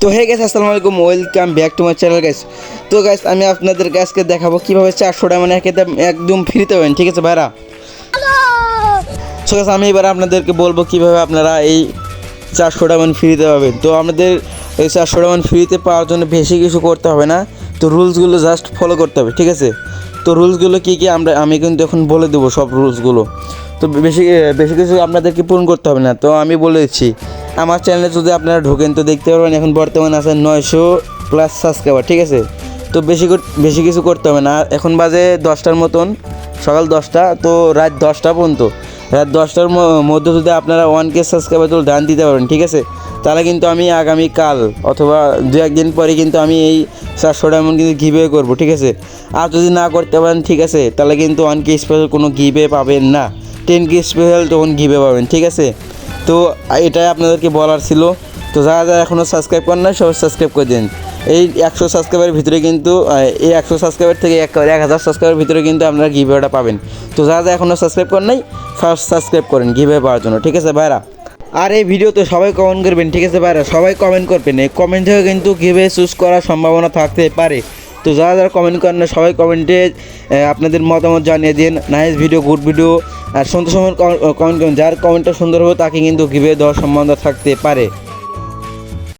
তো হে গেছে আসসালামু আলাইকুম welcome back to my channel guys তো গাইস আমি আপনাদের আজকে দেখাবো কীভাবে চারশো মানে একে একদম ফ্রিতে পাবেন, ঠিক আছে ভাইরা? সো গাইস আমি এবার আপনাদেরকে বলব কীভাবে আপনারা এই চারশো টাকা মানে ফ্রিতে পাবেন। তো আমাদের এই চারশো টাকা মানে ফ্রিতে পাওয়ার জন্য বেশি কিছু করতে হবে না। তো রুলসগুলো জাস্ট ফলো করতে হবে, ঠিক আছে? তো রুলসগুলো কী কী আমরা, আমি কিন্তু এখন বলে দেবো সব রুলসগুলো তো বেশি বেশি কিছু আপনাদেরকে পূরণ করতে হবে না। তো আমি বলে দিচ্ছি আমার চ্যানেলে যদি আপনারা ঢোকেন তো দেখতে পারবেন, এখন বর্তমানে আছে নয়শো প্লাস সাবস্ক্রাইবার ঠিক আছে? তো বেশি বেশি কিছু করতে হবে না। এখন বাজে দশটার মতন, সকাল দশটা, তো রাত দশটা পর্যন্ত। রাত দশটার মধ্যে যদি আপনারা ওয়ান কে সাবস্ক্রাইবার তো ডান দিতে পারবেন, ঠিক আছে? তাহলে কিন্তু আমি আগামী কাল, অথবা দু একদিন পরে কিন্তু আমি এই চারশো ডায়মন্ড কিন্তু গিভে করব, ঠিক আছে? আর যদি না করতে পারেন, ঠিক আছে, তাহলে কিন্তু ওয়ান কে স্পেশাল কোনো গিভে পাবেন না। টেন কে স্পেশাল তখন গিভে পাবেন, ঠিক আছে? তো এটাই আপনাদেরকে বলার ছিল। তো যারা যারা এখনও সাবস্ক্রাইব করেন না সবাই সাবস্ক্রাইব করে দিন। এই একশো সাবস্ক্রাইবারের ভিতরে কিন্তু এই একশো সাবস্ক্রাইবার থেকে এক এক হাজার সাবস্ক্রাইবার ভিতরে কিন্তু আপনারা গিভেটা পাবেন। তো যারা যারা এখনও সাবস্ক্রাইব করেন নাই ফার্স্ট সাবস্ক্রাইব করেন গিভে পাওয়ার জন্য, ঠিক আছে ভাইরা? আর এই ভিডিওতে সবাই কমেন্ট করবেন, ঠিক আছে ভাইরা? সবাই কমেন্ট করবেন। এই কমেন্ট থেকে কিন্তু গিভে চুজ করার সম্ভাবনা থাকতে পারে। তো যারা যারা কমেন্ট করেন না, সবাই কমেন্টে আপনাদের মতামত জানিয়ে দিন। নাইস ভিডিও গুড ভিডিও আর সুন্দর কমেন্ট করেন। যার কমেন্টটা সুন্দর হবে, তাকে কিন্তু গিভে দেওয়ার সম্বন্ধ থাকতে পারে।